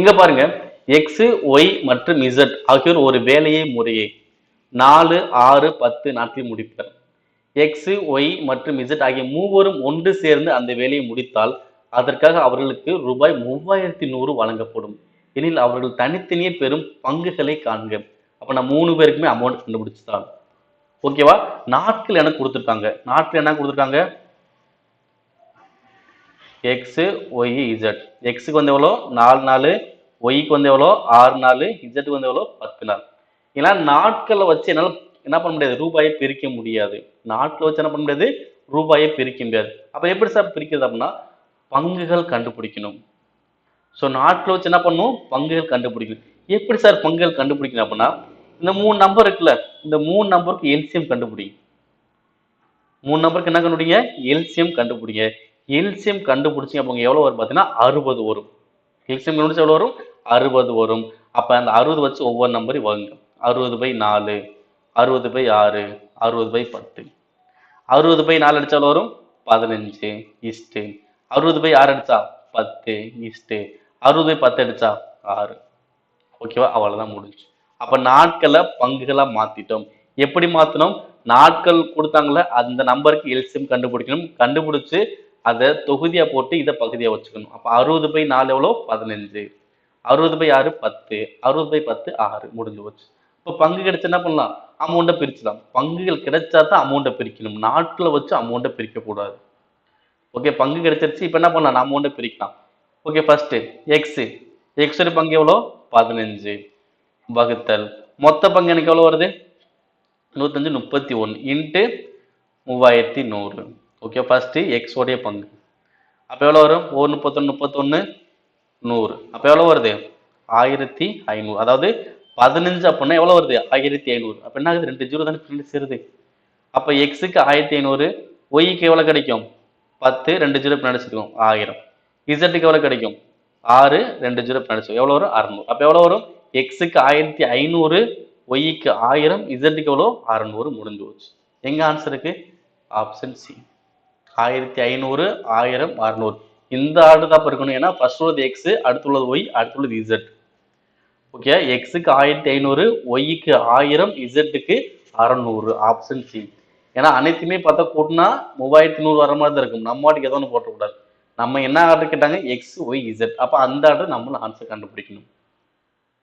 இங்க பாருங்க. X Y மற்றும் இசட் ஆகியோர் ஒரு வேலையை முறையே. நாலு ஆறு பத்து நாட்களில் முடிப்பர். எக்ஸ் ஒய் மற்றும் இசட் ஆகிய மூவரும் ஒன்று சேர்ந்து அந்த வேலையை முடித்தால் அதற்காக அவர்களுக்கு ரூபாய் மூவாயிரத்தி நூறு வழங்கப்படும். எனில் அவர்கள் தனித்தனியே பெறும் பங்குகளை காண்க. அப்ப நான் மூணு பேருக்குமே அமௌண்ட் கண்டுபிடிச்சுதான். ஓகேவா நாட்கள் எனக்கு கொடுத்துருக்காங்க. நாட்கள் என்ன கொடுத்துருக்காங்க? எக்ஸு ஒய் இசட் எக்ஸுக்கு வந்து எவ்வளோ? நாலு நாள் ஒய்க்கு வந்து எவ்வளோ? ஆறு நாள் இசட்டுக்கு வந்து எவ்வளோ? பத்து நாள் ஏன்னா நாட்களை வச்சு என்னால் என்ன பண்ண முடியாது? ரூபாயை பிரிக்க முடியாது. நாட்டில் வச்சு என்ன பண்ண முடியாது? ரூபாயை பிரிக்க முடியாது. அப்போ எப்படி சார் பிரிக்கிறது அப்படின்னா பங்குகள் கண்டுபிடிக்கணும். ஸோ நாட்டில் வச்சு என்ன பண்ணணும்? பங்குகள் கண்டுபிடிக்கணும். எப்படி சார் பங்குகள் கண்டுபிடிக்கணும் அப்படின்னா இந்த மூணு நம்பர் இருக்குல்ல இந்த மூணு நம்பருக்கு எல்சியம் கண்டுபிடிங்க மூணு நம்பருக்கு என்ன கண்டுபிடிங்க? எல்சியம் கண்டுபிடிங்க. எல்சியம் கண்டுபிடிச்சிங்க அப்போ எவ்வளோ வரும் பார்த்தீங்கன்னா அறுபது வரும். எல்சியம் கண்டுபிடிச்சி எவ்வளோ வரும்? அறுபது வரும். அப்போ அந்த அறுபது வச்சு ஒவ்வொரு நம்பரையும் வாங்க அறுபது பை நாலு அறுபது பை ஆறு அறுபது பை பத்து. அறுபது பை நாலு அடிச்சா எவ்வளோ வரும்? பதினஞ்சு இஸ்ட்டு. அறுபது பை ஆறு அடித்தா பத்து இஸ்ட்டு. அறுபது பை பத்து அடித்தா ஆறு. ஓகேவா? அவ்வளவுதான் முடிஞ்சு அப்ப நாட்களை பங்குகளா மாற்றிட்டோம் எப்படி மாற்றினோம் நாட்கள் கொடுத்தாங்களே அந்த நம்பருக்கு எல்சியம் கண்டுபிடிக்கணும். கண்டுபிடிச்சு அதை தொகுதியா போட்டு இதை பகுதியா வச்சுக்கணும். அப்ப அறுபது பை நாலு எவ்வளோ? பதினஞ்சு. அறுபது பை ஆறு பத்து. அறுபது பை பத்து ஆறு. முடிஞ்சு போச்சு. இப்போ பங்கு கிடைச்சு என்ன பண்ணலாம்? அமௌண்ட்டை பிரிச்சுலாம் பங்குகள் கிடைச்சா தான் அமௌண்ட்டை பிரிக்கணும். நாட்டில் வச்சு அமௌண்ட்டை பிரிக்க கூடாது. ஓகே பங்கு கிடைச்சிருச்சு. இப்போ என்ன பண்ணலாம்? அமௌண்ட்டை பிரிக்கலாம். ஓகே ஃபர்ஸ்ட் எக்ஸ் எக்ஸோட பங்கு எவ்வளோ? பதினஞ்சு. வகுத்தல். மொத்த பங்கு எனக்கு எவ்வளோ வருது? நூற்றஞ்சு முப்பத்தி ஒன்று இன்ட்டு மூவாயிரத்தி நூறு. ஓகே ஃபஸ்ட்டு எக்ஸோடைய பங்கு. அப்போ எவ்வளோ வரும்? ஒரு முப்பத்தொன்று முப்பத்தொன்று நூறு. அப்போ எவ்வளோ வருது? ஆயிரத்தி ஐநூறு. அதாவது பதினஞ்சு அப்படின்னா எவ்வளோ வருது? ஆயிரத்தி ஐநூறு. அப்போ என்ன ஆகுது? ரெண்டு ஜீரோ தானே பின்னாடி சேருது. அப்போ எக்ஸுக்கு ஆயிரத்தி ஐநூறு ஒய்க்கு எவ்வளோ கிடைக்கும்? பத்து ரெண்டு ஜீரோ பின்னாடி ஆயிரம். இசட்டுக்கு எவ்வளோ கிடைக்கும்? ஆறு ரெண்டு ஜீரோ பின்னாடி எவ்வளோ வரும்? அறநூறு. அப்போ எவ்வளோ வரும்? எக்ஸுக்கு ஆயிரத்தி ஐநூறு ஒய்க்கு ஆயிரம் இசட்டுக்கு எவ்வளோ அறநூறு முடிஞ்சு போச்சு. எங்கள் ஆன்சருக்கு ஆப்ஷன் சி ஆயிரத்தி ஐநூறு ஆயிரம் அறநூறு. இந்த ஆர்டர் தான் இருக்கணும். ஏன்னா ஃபர்ஸ்ட் உள்ளது எக்ஸ் அடுத்துள்ளது ஒய் அடுத்துள்ளது இசட் ஓகே எக்ஸுக்கு ஆயிரத்தி ஐநூறு ஒய்க்கு ஆயிரம் இசட்டுக்கு அறநூறு. ஆப்ஷன் சி ஏன்னா அனைத்துமே பார்த்தா கூட்டினா மூவாயிரத்தி நூறு வர மாதிரி தான் இருக்கும். நம்ம வாட்டுக்கு ஏதோ ஒன்று போட்டக்கூடாது. நம்ம என்ன ஆர்டர் கேட்டாங்க? எக்ஸ் ஒய் இசட் அப்போ அந்த ஆர்டர் நம்மளும் ஆன்சர் கண்டுபிடிக்கணும்.